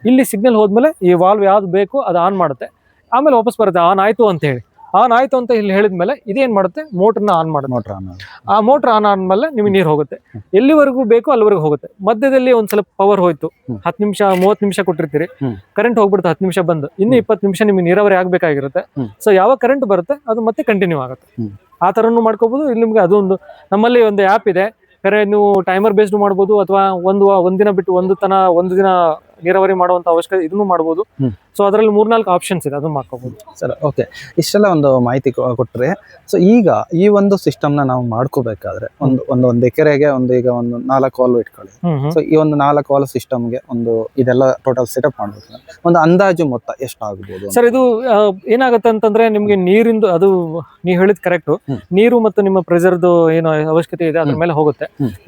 [SPEAKER 1] ಇಲ್ಲಿ ಸಿಗ್ನಲ್ ಹೋದ್ಮೇಲೆ ಈ ವಾಲ್ವ್ ಯಾವ್ದು ಬೇಕು ಅದು ಆನ್ ಮಾಡುತ್ತೆ. ಆಮೇಲೆ ವಾಪಸ್ ಬರುತ್ತೆ. ಆನ್ ಆಯ್ತು ಅಂತ ಹೇಳಿ. ಆನ್ ಆಯ್ತು ಅಂತ ಇಲ್ಲಿ ಹೇಳಿದ್ಮೇಲೆ ಇದೇನ್ ಮಾಡುತ್ತೆ? ಮೋಟರ್ನ ಆನ್ ಮಾಡುತ್ತೆ.
[SPEAKER 2] ಮೋಟರ್ ಆನ್
[SPEAKER 1] ಆ ಮೋಟರ್ ಆನ್ ಆದ್ಮೇಲೆ ನಿಮಗೆ ನೀರು ಹೋಗುತ್ತೆ. ಎಲ್ಲಿವರೆಗೂ ಬೇಕು ಅಲ್ಲಿವರೆಗೂ ಹೋಗುತ್ತೆ. ಮಧ್ಯದಲ್ಲಿ ಒಂದ್ ಸ್ವಲ್ಪ ಪವರ್ ಹೋಯ್ತು. ಹತ್ತು ನಿಮಿಷ ಮೂವತ್ತು ನಿಮಿಷ ಕೊಟ್ಟಿರ್ತೀರಿ. ಕರೆಂಟ್ ಹೋಗ್ಬಿಡುತ್ತೆ ಹತ್ತು ನಿಮಿಷ ಬಂದು. ಇನ್ನು. ಇಪ್ಪತ್ತು ನಿಮಿಷ ನಿಮಗೆ ನೀರಾವರಿ ಆಗ್ಬೇಕಾಗಿರುತ್ತೆ. ಸೊ ಯಾವ ಕರೆಂಟ್ ಬರುತ್ತೆ ಅದು ಮತ್ತೆ ಕಂಟಿನ್ಯೂ ಆಗುತ್ತೆ. ಆ ತರನು ಮಾಡ್ಕೋಬಹುದು ಇಲ್ಲಿ ನಿಮ್ಗೆ ಅದೊಂದು ನಮ್ಮಲ್ಲಿ ಒಂದು ಆ್ಯಪ್ ಇದೆ. ಕರೆ ನೀವು ಟೈಮರ್ ಬೇಸ್ಡ್ ಮಾಡ್ಬೋದು ಅಥವಾ ಒಂದು ಒಂದಿನ ಬಿಟ್ಟು ಒಂದು ತನ ಒಂದು ದಿನ ನೀರಾವರಿ ಮಾಡುವಂತ ಅವಶ್ಯಕತೆ ಇದನ್ನು
[SPEAKER 2] ಮಾಡಬಹುದು.
[SPEAKER 1] ಸೊ ಅದರಲ್ಲಿ ಮೂರ್ನಾಲ್ಕು ಆಪ್ಷನ್ಸ್ ಇದೆ ಅದನ್ನು ಮಾಡ್ಕೋಬಹುದು
[SPEAKER 2] ಸರ್ ಓಕೆ ಇಷ್ಟೆಲ್ಲ ಒಂದು ಮಾಹಿತಿ ಕೊಟ್ಟರೆ ಸೊ ಈಗ ಈ ಒಂದು ಸಿಸ್ಟಮ್ನ ನಾವು ಮಾಡ್ಕೋಬೇಕಾದ್ರೆ ಒಂದು ಒಂದು ಒಂದು ಎಕರೆಗೆ ಒಂದು ಈಗ ಒಂದು ನಾಲ್ಕು ಹಾಲು ಇಟ್ಕೊಳ್ಳಿ. ಸೊ ಈ ಒಂದು ನಾಲ್ಕು ವಾಲ್ವ್ ಸಿಸ್ಟಮ್ಗೆ ಒಂದು ಇದೆಲ್ಲ ಟೋಟಲ್ ಸೆಟಪ್ ಮಾಡಬೇಕು. ಒಂದು ಅಂದಾಜು ಮೊತ್ತ ಎಷ್ಟು ಆಗಬಹುದು
[SPEAKER 1] ಸರ್ ಇದು ಏನಾಗುತ್ತೆ ಅಂತಂದ್ರೆ ನಿಮ್ಗೆ ನೀರಿಂದು ಅದು ನೀವು ಹೇಳಿದ್ ಕರೆಕ್ಟ್ ನೀರು ಮತ್ತು ನಿಮ್ಮ ಪ್ರೆಸರ್ದು ಏನು ಅವಶ್ಯಕತೆ ಇದೆ ಅದ್ರ ಮೇಲೆ ಹೋಗುತ್ತೆ.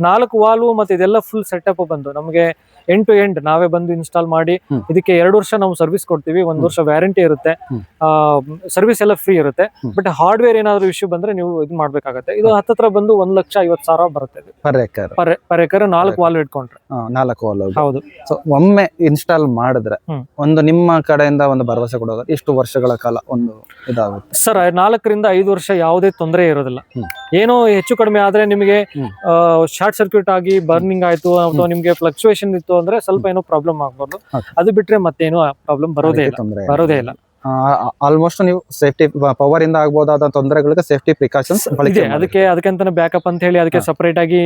[SPEAKER 1] ನಾಲ್ಕು ವಾಲ್ವ್ ಮತ್ತೆ ಇದೆಲ್ಲ ಫುಲ್ ಸೆಟಪ್ ಬಂದು ನಮಗೆ ಎಂಡ್ ಟು ಎಂಡ್ ನಾವೇ ಬಂದು ಇನ್ಸ್ಟಾಲ್ ಮಾಡಿ ಇದಕ್ಕೆ ಎರಡು ವರ್ಷ ನಾವು ಸರ್ವಿಸ್ ಕೊಡ್ತೀವಿ ಒಂದು ವರ್ಷ ವ್ಯಾರಂಟಿ ಇರುತ್ತೆ. ಸರ್ವಿಸ್ ಎಲ್ಲ ಫ್ರೀ ಇರುತ್ತೆ. ಬಟ್ ಹಾರ್ಡ್ವೇರ್ ಏನಾದ್ರು ಇಶ್ಯೂ ಬಂದ್ರೆ ನೀವು ಇದು ಮಾಡ್ಬೇಕಾಗತ್ತೆ. ಇದು ಹತ್ತತ್ರ ಬಂದು ಒಂದ್ ಲಕ್ಷ ಐವತ್ ಸಾವಿರ ಬರುತ್ತೆ
[SPEAKER 2] per acre
[SPEAKER 1] per per acre ನಾಲ್ಕು ವಾಲ್ ಇಟ್ಕೊಂಡ್ರೆ.
[SPEAKER 2] ನಾಲ್ಕು ವಾಲ್
[SPEAKER 1] ಹೌದು.
[SPEAKER 2] ಸೊ ಒಮ್ಮೆ ಇನ್ಸ್ಟಾಲ್ ಮಾಡಿದ್ರೆ ಒಂದು ನಿಮ್ಮ ಕಡೆಯಿಂದ ಒಂದು ಭರವಸೆ ಕೊಡೋದು ಇಷ್ಟು ವರ್ಷಗಳ ಕಾಲ ಒಂದು ಇದಾಗುತ್ತೆ.
[SPEAKER 1] ಸರ್ ನಾಲ್ಕರಿಂದ ಐದು ವರ್ಷ ಯಾವುದೇ ತೊಂದರೆ ಇರೋದಿಲ್ಲ. ಏನೋ ಹೆಚ್ಚು ಕಡಿಮೆ ಆದ್ರೆ ನಿಮಗೆ. ಶಾರ್ಟ್ ಸರ್ಕ್ಯೂಟ್ ಆಗಿ ಬರ್ನಿಂಗ್ ಆಯ್ತು ಅಥವಾ ನಿಮಗೆ ಫ್ಲಕ್ಚುಯೇಷನ್ ಇತ್ತು ಅಂದ್ರೆ ಸ್ವಲ್ಪ ಏನೋ ಪ್ರಾಬ್ಲಮ್ ಆಗ್ಬಾರ್ದು. ಅದು ಬಿಟ್ರೆ ಮತ್ತೇನು ಪ್ರಾಬ್ಲಮ್ ಬರೋದೇ ಇಲ್ಲ. ಬರೋದೇ ಇಲ್ಲ.
[SPEAKER 2] ಆಲ್ಮೋಸ್ಟ್ ನೀವು ಸೇಫ್ಟಿ ಪವರ್ ಇಂದ ಆಗಬಹುದಾದ ತೊಂದರೆಗಳಿಗೆ ಸೇಫ್ಟಿ ಪ್ರಿಕಾಷನ್ಸ್
[SPEAKER 1] ಇದೆ. ಅದಕ್ಕೆ ಅದಕ್ಕಂತಾನೆ ಬ್ಯಾಕಪ್ ಅಂತ ಹೇಳಿ ಅದಕ್ಕೆ. ಸಪರೇಟ್ ಆಗಿ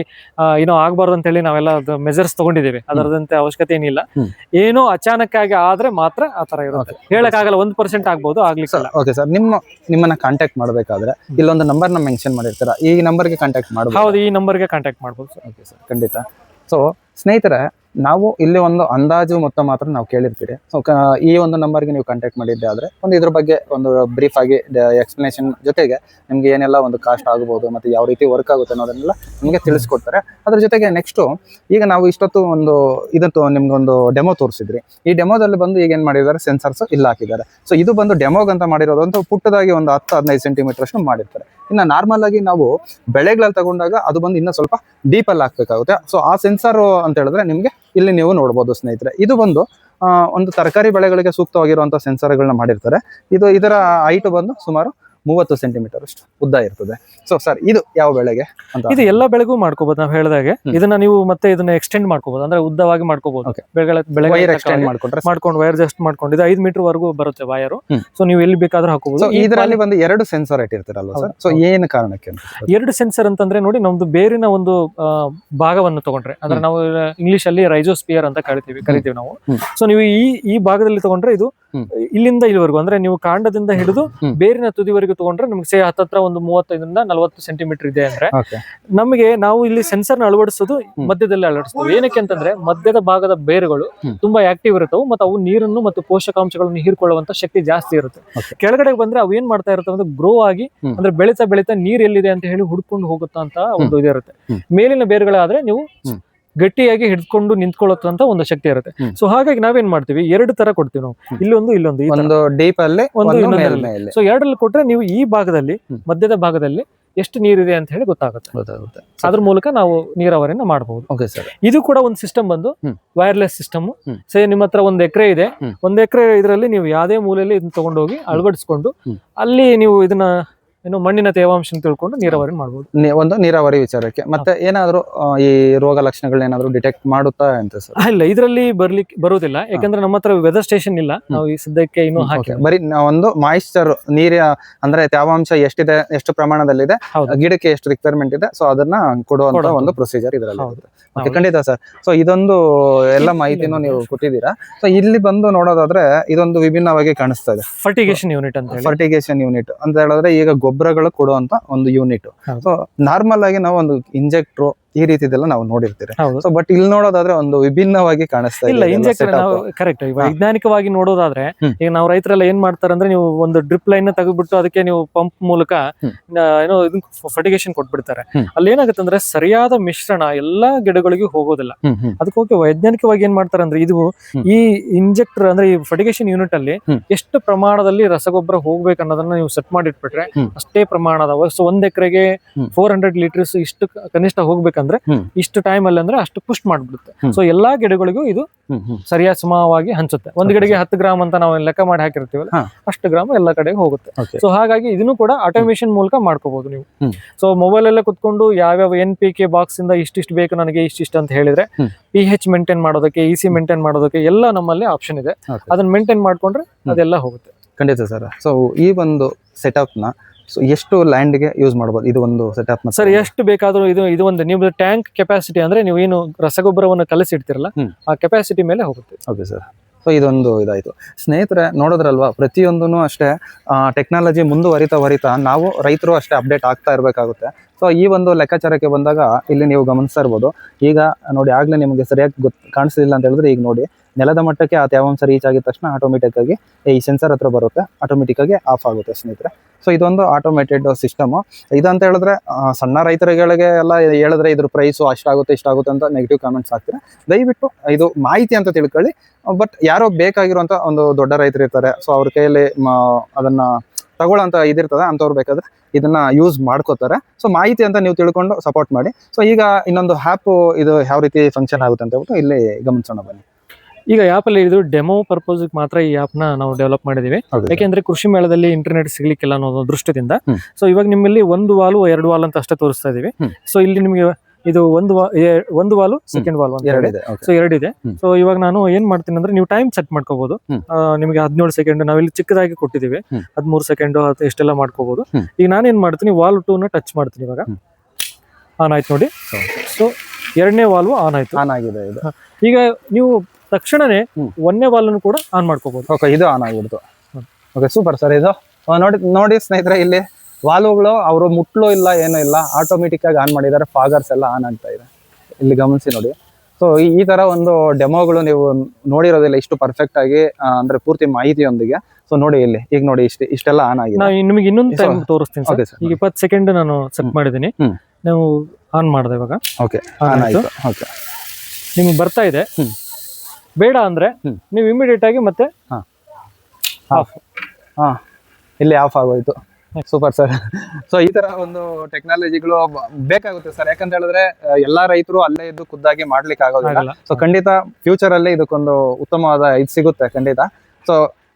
[SPEAKER 1] ಏನೋ ಆಗಬಾರ್ದು ಅಂತ ಹೇಳಿ ನಾವೆಲ್ಲ ಮೆಜರ್ಸ್ ತಗೊಂಡಿದ್ದೇವೆ. ಅದರದಂತೆ ಅವಶ್ಯಕತೆ ಏನಿಲ್ಲ. ಏನೋ ಅಚಾನಕ್ ಆಗಿ ಆದ್ರೆ ಮಾತ್ರ ಆ ತರ ಇರುತ್ತೆ. ಹೇಳಕ್ ಆಗಲ್ಲ ಒಂದ್ ಪರ್ಸೆಂಟ್ ಆಗ್ಬಹುದು ಆಗ್ಲಿಕ್ಕೆ
[SPEAKER 2] ಓಕೆ ಸರ್ ನಿಮ್ಮ ನಿಮ್ಮನ್ನ ಕಾಂಟ್ಯಾಕ್ಟ್ ಮಾಡಬೇಕಾದ್ರೆ ಇಲ್ಲೊಂದು ನಂಬರ್ನ ಮೆನ್ಷನ್ ಮಾಡಿರ್ತೀರಾ? ಈ ನಂಬರ್ಗೆ ಕಾಂಟ್ಯಾಕ್ಟ್ ಮಾಡಬಹುದು
[SPEAKER 1] ಹೌದು ಈ ನಂಬರ್ಗೆ ಕಾಂಟ್ಯಾಕ್ಟ್ ಮಾಡಬಹುದು ಸರ್
[SPEAKER 2] ಓಕೆ ಸರ್ ಖಂಡಿತ. ಸೊ ಸ್ನೇಹಿತರೆ ನಾವು ಇಲ್ಲಿ ಒಂದು ಅಂದಾಜು ಮೊತ್ತ ಮಾತ್ರ ನಾವು ಕೇಳಿರ್ತೀರಿ. ಸೊ ಈ ಒಂದು ನಂಬರ್ಗೆ ನೀವು ಕಾಂಟ್ಯಾಕ್ಟ್ ಮಾಡಿದ್ದೆ ಆದರೆ ಒಂದು ಇದ್ರ ಬಗ್ಗೆ ಒಂದು ಬ್ರೀಫ್ ಆಗಿ ಎಕ್ಸ್ಪ್ಲನೇಷನ್ ಜೊತೆಗೆ ನಿಮ್ಗೆ ಏನೆಲ್ಲ ಒಂದು ಕಾಸ್ಟ್ ಆಗ್ಬೋದು ಮತ್ತು ಯಾವ ರೀತಿ ವರ್ಕ್ ಆಗುತ್ತೆ ಅನ್ನೋದನ್ನೆಲ್ಲ ನಿಮಗೆ ತಿಳಿಸ್ಕೊಡ್ತಾರೆ. ಅದ್ರ ಜೊತೆಗೆ ನೆಕ್ಸ್ಟು ಈಗ ನಾವು ಇಷ್ಟೊತ್ತು ಒಂದು ಇದಂತೂ ನಿಮ್ಗೊಂದು ಡೆಮೋ ತೋರಿಸಿದ್ರಿ. ಈ ಡೆಮೋದಲ್ಲಿ ಬಂದು ಈಗ ಏನು ಮಾಡಿದ್ದಾರೆ? ಸೆನ್ಸರ್ಸ್ ಇಲ್ಲ ಹಾಕಿದ್ದಾರೆ. ಸೊ ಇದು ಬಂದು ಡೆಮೋಗ್ ಅಂತ ಮಾಡಿರೋದಂತೂ ಪುಟ್ಟದಾಗಿ ಒಂದು ಹತ್ತು, ಹದಿನೈದು ಸೆಂಟಿಮೀಟರ್ ಅಷ್ಟು ಮಾಡಿರ್ತಾರೆ. ಇನ್ನು ನಾರ್ಮಲ್ ಆಗಿ ನಾವು ಬೆಳೆಗಳಲ್ಲಿ ತಗೊಂಡಾಗ ಅದು ಬಂದು ಇನ್ನೂ ಸ್ವಲ್ಪ ಡೀಪಲ್ಲಿ ಹಾಕ್ಬೇಕಾಗುತ್ತೆ. ಸೊ ಆ ಸೆನ್ಸರ್ ಅಂತ ಹೇಳಿದ್ರೆ ನಿಮಗೆ ಇಲ್ಲಿ ನೀವು ನೋಡ್ಬೋದು ಸ್ನೇಹಿತರೆ. ಇದು ಬಂದು ಒಂದು ತರಕಾರಿ ಬೆಳೆಗಳಿಗೆ ಸೂಕ್ತವಾಗಿರುವಂಥ ಸೆನ್ಸರ್ಗಳನ್ನ ಮಾಡಿರ್ತಾರೆ. ಇದು ಇದರ ಹೈಟ್ ಬಂದು ಸುಮಾರು ಮೂವತ್ತು ಸೆಂಟಿಮೀಟರ್ ಅಷ್ಟು ಉದ್ದ ಇರ್ತದೆ. ಸೊ ಸರ್ ಇದು ಯಾವ ಬೆಳೆಗೆ ಅಂತ
[SPEAKER 1] ಇದು ಎಲ್ಲ ಬೆಳೆಗೂ ಮಾಡ್ಕೋಬಹುದು ನಾವು ಹೇಳಿದಾಗೆ. ಇದನ್ನ ನೀವು ಮತ್ತೆ ಇದನ್ನ ಎಕ್ಸ್ಟೆಂಡ್ ಮಾಡ್ಕೋಬಹುದು ಅಂದ್ರೆ ಉದ್ದವಾಗಿ ಮಾಡ್ಕೋಬಹುದು
[SPEAKER 2] ಮಾಡ್ಕೊಂಡ್ರೆ
[SPEAKER 1] ಮಾಡ್ಕೊಂಡು ವೈರ್ ಜಸ್ಟ್ ಮಾಡ್ಕೊಂಡು ಇದು ಐದು ಮೀಟರ್ ವರೆಗೂ ಬರುತ್ತೆ ವೈರ್. ಸೊ ನೀವು ಎಲ್ಲಿ ಬೇಕಾದ್ರೂ ಹಾಕೋಬಹುದು
[SPEAKER 2] ಇದರಲ್ಲಿ ಒಂದು ಎರಡು ಸೆನ್ಸರ್ ಇಟ್ಟಿರ್ತಾರಲ್ವ ಸರ್ ಸೊ ಏನ್ ಕಾರಣಕ್ಕೆ
[SPEAKER 1] ಎರಡು ಸೆನ್ಸರ್ ಅಂತಂದ್ರೆ ನೋಡಿ ನಮ್ದು ಬೇರಿನ ಒಂದು ಭಾಗವನ್ನು ತಗೊಂಡ್ರೆ. ಅಂದ್ರೆ ನಾವು ಇಂಗ್ಲಿಷ್ ಅಲ್ಲಿ ರೈಜೋಸ್ಪಿಯರ್ ಅಂತ ಕರಿತೀವಿ ಕರಿತೀವಿ ನಾವು. ಸೊ ನೀವು ಈ ಈ ಭಾಗದಲ್ಲಿ ತಗೊಂಡ್ರೆ ಇದು. ಇಲ್ಲಿಂದ ಇಲ್ಲಿವರೆಗೂ. ಅಂದ್ರೆ ನೀವು ಕಾಂಡದಿಂದ ಹಿಡಿದು ಬೇರಿನ ತುದಿವರೆಗೂ ತಗೊಂಡ್ರೆ ನಿಮ್ಗೆ ಸೇ ಹತ್ತತ್ರ ಒಂದು ಮೂವತ್ತೈದರಿಂದ ನಲವತ್ತು ಸೆಂಟಿಮೀಟರ್ ಇದೆ ಅಂದ್ರೆ ನಮಗೆ ನಾವು ಇಲ್ಲಿ ಸೆನ್ಸರ್ನ ಅಳವಡಿಸೋದು. ಮಧ್ಯದಲ್ಲಿ ಅಳವಡಿಸ್ತೀವಿ. ಏನಕ್ಕೆ ಅಂತಂದ್ರೆ ಮಧ್ಯದ ಭಾಗದ ಬೇರುಗಳು ತುಂಬಾ ಆಕ್ಟಿವ್ ಇರುತ್ತವೆ ಮತ್ತು ಅವು ನೀರನ್ನು ಮತ್ತು ಪೋಷಕಾಂಶಗಳನ್ನು ಹೀರ್ಕೊಳ್ಳುವಂತ ಶಕ್ತಿ ಜಾಸ್ತಿ ಇರುತ್ತೆ. ಕೆಳಗಡೆ ಬಂದ್ರೆ ಅವು ಏನ್ ಮಾಡ್ತಾ ಇರುತ್ತೆ ಅಂದ್ರೆ ಗ್ರೋ ಆಗಿ ಅಂದ್ರೆ ಬೆಳೀತಾ ಬೆಳೀತಾ ನೀರ್ ಎಲ್ಲಿದೆ ಅಂತ ಹೇಳಿ ಹುಡ್ಕೊಂಡು ಹೋಗುತ್ತಾ ಅಂತ ಒಂದು ಇದಿರುತ್ತೆ. ಮೇಲಿನ ಬೇರುಗಳಾದ್ರೆ ನೀವು. ಗಟ್ಟಿಯಾಗಿ ಹಿಡ್ಕೊಂಡು ನಿಂತ್ಕೊಳ್ಳುತ್ತಂತ ಒಂದು ಶಕ್ತಿ ಇರುತ್ತೆ. ಸೊ ಹಾಗಾಗಿ ನಾವೇನ್ ಮಾಡ್ತೀವಿ? ಎರಡು ತರ ಕೊಡ್ತೀವಿ ನಾವು. ಇಲ್ಲೊಂದು ಇಲ್ಲೊಂದು.
[SPEAKER 2] ಒಂದು ಡೀಪ್ ಅಲ್ಲಿ
[SPEAKER 1] ಒಂದು ಸೊ ಎರಡಲ್ಲಿ ಕೊಟ್ರೆ ನೀವು ಈ ಭಾಗದಲ್ಲಿ. ಮಧ್ಯದ ಭಾಗದಲ್ಲಿ ಎಷ್ಟು ನೀರಿದೆ ಅಂತ ಹೇಳಿ ಗೊತ್ತಾಗುತ್ತೆ. ಅದ್ರ ಮೂಲಕ ನಾವು ನೀರಾವರಿನ ಮಾಡಬಹುದು ಇದು ಕೂಡ ಒಂದು ಸಿಸ್ಟಮ್ ಬಂದು. Wireless system. ಸೇ ನಿಮ್ಮ ಹತ್ರ ಒಂದ್ ಎಕರೆ ಇದೆ. ಒಂದು ಎಕರೆ ಇದರಲ್ಲಿ ನೀವು ಯಾವ್ದೇ ಮೂಲೆಯಲ್ಲಿ ಇದನ್ನ ತಗೊಂಡೋಗಿ ಅಳವಡಿಸ್ಕೊಂಡು. ಅಲ್ಲಿ ನೀವು ಇದನ್ನ ಏನು ಮಣ್ಣಿನ ತೇವಾಂಶ ತಿಳ್ಕೊಂಡು ನೀರಾವರಿ ಮಾಡಬಹುದು
[SPEAKER 2] ಒಂದು ನೀರಾವರಿ ವಿಚಾರಕ್ಕೆ. ಮತ್ತೆ ಏನಾದ್ರು ಈ ರೋಗ ಲಕ್ಷಣಗಳೇನಾದ್ರು ಡಿಟೆಕ್ಟ್ ಮಾಡುತ್ತಾ ಅಂತ ಸರ್?
[SPEAKER 1] ಇಲ್ಲ ಇದರಲ್ಲಿ ಬರ್ಲಿಕ್ಕೆ ಬರುವುದಿಲ್ಲ. ಯಾಕಂದ್ರೆ ನಮ್ಮ ಹತ್ರ ವೆದರ್ ಸ್ಟೇಷನ್ ಇಲ್ಲ. ನಾವು ಈ ಸದ್ಯಕ್ಕೆ ಇನ್ನು ಹಾಕಿ
[SPEAKER 2] ಬರೀ ಒಂದು ಮಾಯಿಶ್ಚರ್ ನೀರ ಅಂದ್ರೆ ತೇವಾಂಶ ಎಷ್ಟಿದೆ ಎಷ್ಟು ಪ್ರಮಾಣದಲ್ಲಿದೆ. ಗಿಡಕ್ಕೆ ಎಷ್ಟು ರಿಕ್ವೈರ್ಮೆಂಟ್ ಇದೆ ಸೊ ಅದನ್ನ ಕೊಡುವಂತ. ಒಂದು ಪ್ರೊಸೀಜರ್ ಇದರಲ್ಲಿ. ಖಂಡಿತ ಸರ್. ಸೊ ಇದೊಂದು ಎಲ್ಲ ಮಾಹಿತಿನೂ ನೀವು. ಕೊಟ್ಟಿದ್ದೀರಾ. ಸೊ ಇಲ್ಲಿ ಬಂದು ನೋಡೋದಾದ್ರೆ ಇದೊಂದು ವಿಭಿನ್ನವಾಗಿ ಕಾಣಿಸ್ತಾ ಇದೆ.
[SPEAKER 1] ಫರ್ಟಿಗೇಷನ್ ಯೂನಿಟ್ ಅಂತ
[SPEAKER 2] ಫರ್ಟಿಗೇಷನ್ ಯೂನಿಟ್ ಅಂತ ಹೇಳಿದ್ರೆ ಈಗ ಗೊಬ್ಬರಗಳು ಕೊಡುವಂತ ಒಂದು ಯೂನಿಟ್. ಸೊ ನಾರ್ಮಲ್ ಆಗಿ ನಾವು ಒಂದು ಇಂಜೆಕ್ಟ್ರು ಈ ರೀತಿದೆಲ್ಲ ನಾವು ನೋಡಿರ್ತೀರಿ. ಸೊ ಬಟ್ ಇಲ್ಲಿ ನೋಡೋದಾದ್ರೆ ಒಂದು ವಿಭಿನ್ನವಾಗಿ ಕಾಣಿಸ್ತಾ
[SPEAKER 1] ಇಲ್ಲ ಇಂಜೆಕ್ಟರ್ ಕರೆಕ್ಟ್ ವೈಜ್ಞಾನಿಕವಾಗಿ ನೋಡೋದಾದ್ರೆ ಈಗ ನಾವು ರೈತರೆಲ್ಲ ಏನ್ ಮಾಡ್ತಾರೆ ಅಂದ್ರೆ ನೀವು ಒಂದು ಡ್ರಿಪ್ ಲೈನ್ ತೆಗೆದ್ಬಿಟ್ಟು ಅದಕ್ಕೆ ನೀವು ಪಂಪ್ ಮೂಲಕ ಏನೋ ಇದನ್ ಫರ್ಟಿಗೇಷನ್ ಕೊಟ್ಬಿಡ್ತಾರೆ. ಅಲ್ಲಿ ಏನಾಗುತ್ತೆ ಅಂದ್ರೆ ಸರಿಯಾದ ಮಿಶ್ರಣ ಎಲ್ಲಾ ಗಿಡಗಳಿಗೂ ಹೋಗೋದಿಲ್ಲ.
[SPEAKER 2] ಹ್ಮ್ ಹ್ಮ್.
[SPEAKER 1] ಅದಕ್ಕೆ ಹೋಗಿ ವೈಜ್ಞಾನಿಕವಾಗಿ ಏನ್ ಮಾಡ್ತಾರೆ ಅಂದ್ರೆ ಇದು ಈ ಇಂಜೆಕ್ಟರ್ ಅಂದ್ರೆ ಈ ಫರ್ಟಿಗೇಷನ್ ಯೂನಿಟ್ ಅಲ್ಲಿ. ಎಷ್ಟು ಪ್ರಮಾಣದಲ್ಲಿ ರಸಗೊಬ್ಬರ ಹೋಗ್ಬೇಕು ಅನ್ನೋದನ್ನ ನೀವು ಸೆಟ್ ಮಾಡಿಟ್ಬಿಟ್ರೆ. ಅಷ್ಟೇ ಪ್ರಮಾಣದ ಸೊ ಒಂದ್ ಎಕರೆಗೆ ಫೋರ್ ಹಂಡ್ರೆಡ್ ಲೀಟರ್ಸ್ ಇಷ್ಟು ಕನಿಷ್ಠ ಹೋಗ್ಬೇಕಂದ್ರೆ
[SPEAKER 2] ಹ್ಮ್.
[SPEAKER 1] ಇಷ್ಟು ಟೈಮ್ ಅಲ್ಲಿ ಅಂದ್ರೆ ಅಷ್ಟು ಪುಷ್ಟ್ ಮಾಡ್ಬಿಡುತ್ತೆ. ಸೊ ಎಲ್ಲಾ ಗಿಡಗಳಿಗೂ ಇದು ಸರಿಯಾದ ಸಮವಾಗಿ ಹಂಚುತ್ತೆ. ಒಂದ್ ಗಿಡಗೆ ಹತ್ತು ಗ್ರಾಮ್ ಅಂತ ನಾವು ಲೆಕ್ಕ ಮಾಡಿ ಹಾಕಿರ್ತೀವಲ್ಲ. ಅಷ್ಟು ಗ್ರಾಮ್ ಎಲ್ಲ ಕಡೆಗೆ ಹೋಗುತ್ತೆ. ಸೊ ಹಾಗಾಗಿ ಇದನ್ನು ಕೂಡ ಆಟೋಮೇಶನ್ ಮೂಲಕ ಮಾಡ್ಕೋಬಹುದು ನೀವು. ಸೊ ಮೊಬೈಲ್ ಎಲ್ಲ ಕುತ್ಕೊಂಡು ಯಾವ್ಯಾವ ಎನ್ ಪಿ ಕೆ ಬಾಕ್ಸ್ ಇಂದ ಇಷ್ಟಿಷ್ಟು ಬೇಕು ನನಗೆ ಇಷ್ಟಿಷ್ಟು ಅಂತ ಹೇಳಿದ್ರೆ. ಪಿ ಹೆಚ್ ಮೇಂಟೈನ್ ಮಾಡೋದಕ್ಕೆ ಇ ಸಿ ಮೇಂಟೈನ್ ಮಾಡೋದಕ್ಕೆ ಎಲ್ಲ ನಮ್ಮಲ್ಲಿ ಆಪ್ಷನ್ ಇದೆ. ಅದನ್ನ ಮೇಂಟೈನ್ ಮಾಡ್ಕೊಂಡ್ರೆ ಅದೆಲ್ಲ ಹೋಗುತ್ತೆ.
[SPEAKER 2] ಖಂಡಿತ ಸರ್. ಸೊ ಈ ಒಂದು ಸೆಟಪ್ನ ಸೊ ಎಷ್ಟು ಲ್ಯಾಂಡ್ಗೆ ಯೂಸ್ ಮಾಡ್ಬೋದು? ಇದು ಒಂದು ಸೆಟಪ್
[SPEAKER 1] ಸರ್ ಎಷ್ಟು ಬೇಕಾದರೂ ಇದು ಇದು ಒಂದು ನಿಮ್ದು ಟ್ಯಾಂಕ್ ಕೆಪಾಸಿಟಿ ಅಂದ್ರೆ ನೀವು ಏನು ರಸಗೊಬ್ಬರವನ್ನು ಕಲಸಿ
[SPEAKER 2] ಇಡ್ತಿರಲ್ಲ
[SPEAKER 1] ಆ ಕೆಪಾಸಿಟಿ ಮೇಲೆ ಹೋಗುತ್ತೆ.
[SPEAKER 2] ಓಕೆ ಸರ್ ಸೊ ಇದೊಂದು ಇದಾಯಿತು. ಸ್ನೇಹಿತರೆ ನೋಡಿದ್ರಲ್ವಾ ಪ್ರತಿಯೊಂದೂ ಅಷ್ಟೇ ಟೆಕ್ನಾಲಜಿ ಮುಂದುವರಿತಾ ವರಿತಾ ನಾವು ರೈತರು ಅಷ್ಟೇ ಅಪ್ಡೇಟ್ ಆಗ್ತಾ ಇರಬೇಕಾಗುತ್ತೆ. ಸೊ ಈ ಒಂದು ಲೆಕ್ಕಾಚಾರಕ್ಕೆ ಬಂದಾಗ ಇಲ್ಲಿ ನೀವು ಗಮನಿಸ್ತಾ ಇರ್ಬೋದು. ಈಗ ನೋಡಿ ಆಗಲೇ ನಿಮಗೆ ಸರಿಯಾಗಿ ಗೊತ್ತು ಕಾಣಿಸಲಿಲ್ಲ ಅಂತ ಹೇಳಿದ್ರೆ ಈಗ ನೋಡಿ ನೆಲದ ಮಟ್ಟಕ್ಕೆ ಆ ತೇವಾಂಶ ರೀಚ್ ಆಗಿದ ತಕ್ಷಣ ಆಟೋಮೆಟಿಕ್ ಆಗಿ ಈ ಸೆನ್ಸರ್ ಹತ್ರ ಬರುತ್ತೆ. ಆಟೋಮೆಟಿಕ್ ಆಗಿ ಆಫ್ ಆಗುತ್ತೆ ಸ್ನೇಹಿತರೆ. ಸೊ ಇದೊಂದು ಆಟೋಮೇಟೆಡ್ ಸಿಸ್ಟಮ್ ಇದಂತ ಹೇಳಿದ್ರೆ ಸಣ್ಣ ರೈತರುಗಳಿಗೆ ಎಲ್ಲ ಹೇಳಿದ್ರೆ ಇದ್ರ ಪ್ರೈಸು ಅಷ್ಟಾಗುತ್ತೆ ಇಷ್ಟಾಗುತ್ತೆ ಅಂತ ನೆಗೆಟಿವ್ ಕಾಮೆಂಟ್ಸ್ ಹಾಕ್ತಾರೆ? ದಯವಿಟ್ಟು ಇದು ಮಾಹಿತಿ ಅಂತ ತಿಳ್ಕೊಳ್ಳಿ. ಬಟ್ ಯಾರೋ ಬೇಕಾಗಿರುವಂತ ಒಂದು ದೊಡ್ಡ ರೈತರು ಇರ್ತಾರೆ. ಸೊ ಅವ್ರ ಕೈಯಲ್ಲಿ ಅದನ್ನ ತಗೊಳ್ಳೋಂತ ಇದಿರ್ತದೆ ಅಂಥವ್ರು ಬೇಕಾದ್ರೆ ಇದನ್ನ ಯೂಸ್ ಮಾಡ್ಕೋತಾರೆ. ಸೊ ಮಾಹಿತಿ ಅಂತ ನೀವು ತಿಳ್ಕೊಂಡು ಸಪೋರ್ಟ್ ಮಾಡಿ. ಸೊ ಈಗ ಇನ್ನೊಂದು ಹ್ಯಾಪ್ ಇದು ಯಾವ ರೀತಿ ಫಂಕ್ಷನ್ ಆಗುತ್ತೆ ಅಂತ ಹೇಳ್ಬಿಟ್ಟು ಇಲ್ಲಿ ಗಮನಿಸೋಣ ಬನ್ನಿ.
[SPEAKER 1] ಈಗ ಆ್ಯಪ್ ಅಲ್ಲಿ ಇದು ಡೆಮೋ ಪರ್ಪಸ್ ಮಾತ್ರ ಈ ಆಪ್ನ ನಾವು ಡೆವಲಪ್ ಮಾಡಿದೀವಿ ಯಾಕೆಂದ್ರೆ ಕೃಷಿ ಮೇಳದಲ್ಲಿ ಇಂಟರ್ನೆಟ್ ಸಿಗ್ಲಿಕ್ಕಿಲ್ಲ ಅನ್ನೋ ದೃಷ್ಟಿಯಿಂದ. ಸೊ ಇವಾಗ ನಿಮ್ಮಲ್ಲಿ ಒಂದು ವಾಲು ಎರಡು ವಾಲ್ ಅಂತ ಅಷ್ಟೇ ತೋರಿಸ್ತಾ ಇದೀವಿ. ಸೊ ಇಲ್ಲಿ ನಿಮಗೆ ಇದು ಒಂದು ಒಂದು ವಾಲು ಸೆಕೆಂಡ್ ವಾಲ್.
[SPEAKER 2] ಎರಡಿದೆ
[SPEAKER 1] ಸೊ ಎರಡಿದೆ. ಸೊ ಇವಾಗ ನಾನು ಏನ್ ಮಾಡ್ತೀನಿ ಅಂದ್ರೆ ನೀವು ಟೈಮ್ ಸೆಟ್ ಮಾಡ್ಕೋಬಹುದು. ನಿಮಗೆ ಹದಿನೇಳು ಸೆಕೆಂಡ್ ನಾವಿಲ್ಲಿ ಚಿಕ್ಕದಾಗಿ ಕೊಟ್ಟಿದ್ದೀವಿ
[SPEAKER 2] ಹ್ಮ್.
[SPEAKER 1] ಹದಿಮೂರು ಸೆಕೆಂಡ್ ಇಷ್ಟೆಲ್ಲ ಮಾಡ್ಕೋಬಹುದು. ಈಗ ನಾನೇನ್ ಮಾಡ್ತೀನಿ ವಾಲ್ ಟೂ ನ ಟಚ್ ಮಾಡ್ತೀನಿ ಇವಾಗ ಆನ್ ಆಯ್ತು ನೋಡಿ. ಸೊ ಎರಡನೇ ವಾಲ್ವ್ ಆನ್ ಆಯ್ತು
[SPEAKER 2] ಆನ್ ಆಗಿದೆ
[SPEAKER 1] ಈಗ ನೀವು ತಕ್ಷಣನೇ ಒಂದೇ ಅನ್ನು ಕೂಡ ಆನ್ ಮಾಡ್ಕೋಬಹುದು
[SPEAKER 2] ಓಕೆ ಇದು ಆನ್ ಆಗಿಬಿಡ್ತು. ಓಕೆ ಸೂಪರ್ ಸರ್ ಇದು ನೋಡಿ ನೋಡಿ ಸ್ನೇಹಿತರೆ ಇಲ್ಲಿ ವಾಲ್ವ್ಗಳು ಅವರು ಮುಟ್ಲು ಇಲ್ಲ ಏನೂ ಇಲ್ಲ ಆಟೋಮೆಟಿಕ್ ಆಗಿ ಆನ್ ಮಾಡಿದ್ದಾರೆ ಫಾಗರ್ಸ್ ಎಲ್ಲ ಆನ್ ಆಗ್ತಾ ಇದೆ. ಇಲ್ಲಿ ಗಮನಿಸಿ ನೋಡಿ. ಸೊ ಈ ತರ ಒಂದು ಡೆಮೋಗಳು ನೀವು ನೋಡಿರೋದಿಲ್ಲ ಇಷ್ಟು ಪರ್ಫೆಕ್ಟ್ ಆಗಿ ಅಂದ್ರೆ ಪೂರ್ತಿ ಮಾಹಿತಿಯೊಂದಿಗೆ. ಸೊ ನೋಡಿ ಇಲ್ಲಿ ಈಗ ನೋಡಿ ಇಷ್ಟೇ ಇಷ್ಟೆಲ್ಲ ಆನ್ ಆಗಿದೆ.
[SPEAKER 1] ನಾ ನಿಮಗೆ ಇನ್ನೊಂದು ಟೈಮ್ ತೋರಿಸ್ತೀನಿ ಸರ್ ಈಗ ಇಪ್ಪತ್ತು ಸೆಕೆಂಡ್ ನಾನು ಸೆಟ್. ಮಾಡಿದ್ದೀನಿ. ನಾವು ಆನ್ ಮಾಡಿದೆ ಇವಾಗ.
[SPEAKER 2] ಓಕೆ
[SPEAKER 1] ಆನ್ ಆಯ್ತು.
[SPEAKER 2] ಓಕೆ
[SPEAKER 1] ನಿಮ್ಗೆ ಬರ್ತಾ ಇದೆ. ಬೇಡ ಅಂದ್ರೆ. ನೀವು ಇಮಿಡಿಯೇಟ್ ಆಗಿ ಮತ್ತೆ
[SPEAKER 2] ಆಫ್ ಹಾ. ಇಲ್ಲಿ ಆಫ್ ಆಗೋಯ್ತು. ಸೂಪರ್ ಸರ್ ಸೊ ಈ ತರ ಒಂದು ಟೆಕ್ನಾಲಜಿಗಳು ಬೇಕಾಗುತ್ತೆ ಸರ್ ಯಾಕಂತ ಹೇಳಿದ್ರೆ ಎಲ್ಲಾ ರೈತರು ಅಲ್ಲೇ ಇದ್ದು ಖುದ್ದಾಗಿ ಮಾಡ್ಲಿಕ್ಕೆ ಆಗೋದಿಲ್ಲ. ಸೊ ಖಂಡಿತ ಫ್ಯೂಚರ್ ಅಲ್ಲಿ ಇದಕ್ಕೊಂದು ಉತ್ತಮವಾದ ಇದು ಸಿಗುತ್ತೆ ಖಂಡಿತ. ಸೊ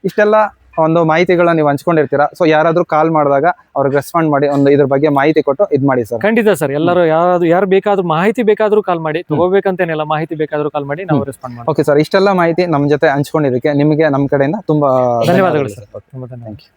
[SPEAKER 2] ಇಷ್ಟೆಲ್ಲ ಒಂದು ಮಾಹಿತಿಗಳನ್ನ ನೀವು ಹಂಚ್ಕೊಂಡಿರ್ತೀರಾ? ಸೊ ಯಾರಾದ್ರೂ ಕಾಲ್ ಮಾಡಿದಾಗ ಅವ್ರಿಗೆ ರೆಸ್ಪಾಂಡ್ ಮಾಡಿ ಒಂದು ಇದ್ರ ಬಗ್ಗೆ ಮಾಹಿತಿ ಕೊಟ್ಟು ಇದ್ ಮಾಡಿ ಸರ್
[SPEAKER 1] ಖಂಡಿತ ಸರ್ ಎಲ್ಲರೂ ಯಾರು ಯಾರು ಬೇಕಾದ್ರೂ ಮಾಹಿತಿ ಬೇಕಾದ್ರೂ ಕಾಲ್ ಮಾಡಿ ತಗೋಬೇಕಂತೇನಿಲ್ಲ ಮಾಹಿತಿ ಬೇಕಾದ್ರೂ ಕಾಲ್ ಮಾಡಿ ನಾವು ರೆಸ್ಪಾಂಡ್ ಮಾಡಿ
[SPEAKER 2] ಓಕೆ ಸರ್ ಇಷ್ಟೆಲ್ಲ ಮಾಹಿತಿ ನಮ್ಮ ಜೊತೆ ಹಂಚ್ಕೊಂಡಿದ್ದಕ್ಕೆ ನಿಮಗೆ ನಮ್ಮ ಕಡೆಯಿಂದ ತುಂಬಾ
[SPEAKER 1] ಧನ್ಯವಾದಗಳು ಸರ್ ತುಂಬಾ
[SPEAKER 2] ಥ್ಯಾಂಕ್ ಯು